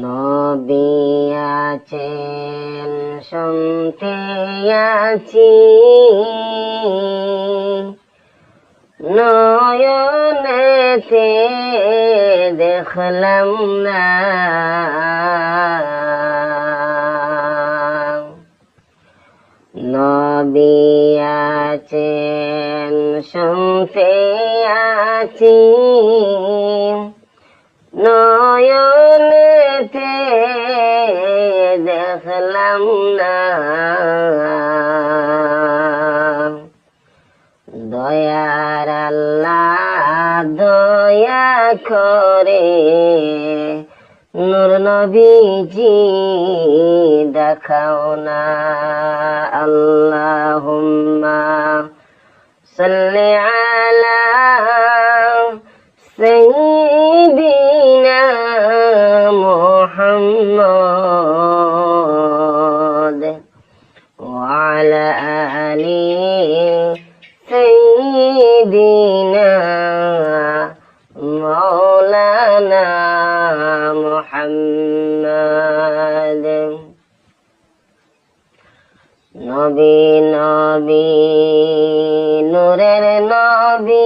নবী আছেন শুনতে আছি। নয়নেতে দেখলাম না। নবী আছেন শুনতে আছি। নয়নেতে দেখলাম না। দয়ার আল্লাহ দয়া করে নূর নবীজি দেখাও না। আল্লাহুম্মা সাল্লি আলা সাইয়্যিদিনা মুহাম্মদ وعلى آل سيدنا مولانا محمد নবী নবী নূরের নবী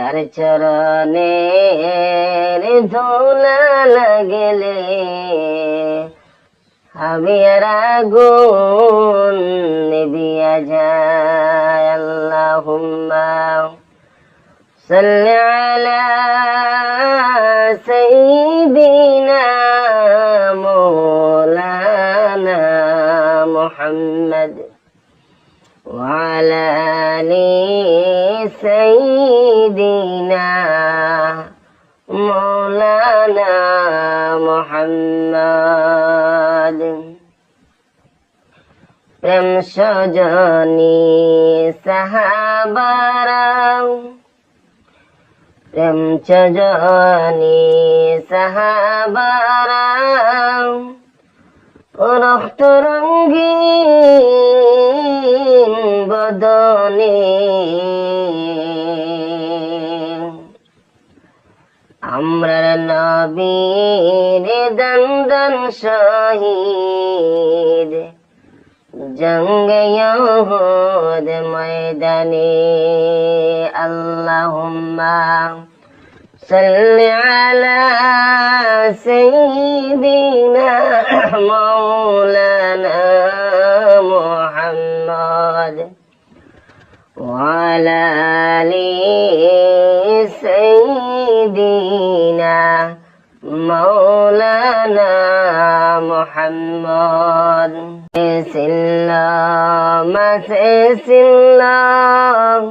যার চরণে ধুলা লাগলে আমি আর আগুন নিবিয়া যায় আল্লাহুম্মা সাল্লি আলা সাইয়্যিদিনা মাওলানা মুহাম্মদ وعلى آل سيدنا مولانا محمد প্রেম সজনী সাহাবারাও প্রেম সজনী সাহাবারাও রক্ত রঙ্গিন বদনে আমরার নবীর দন্দন শহীদ জঙ্গ ইহুদ ময়দানে আল্লাহুম্মা সাল্লি আলা সাইয়্যিদিনা মাওলানা মুহাম্মদ ওয়া আলা আলিহি سيدنا مولانا محمد سلام سلام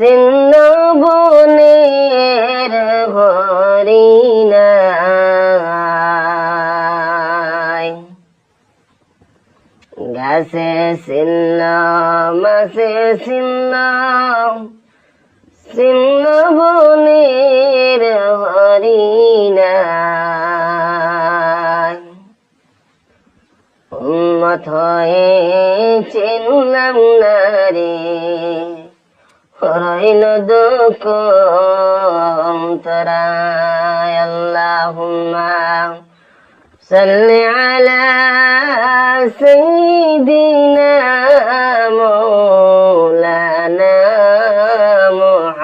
সিন্ধ বনের হরিণায় গাছে সিন্ন মাসে সিন্ন সিন্ন বনের হরিণায় উম্মত হয়ে চিনলাম না রে, রইল দুঃখ অন্তরায়। আল্লাহুম্মা সাল্লি আলা সাইয়্যিদিনা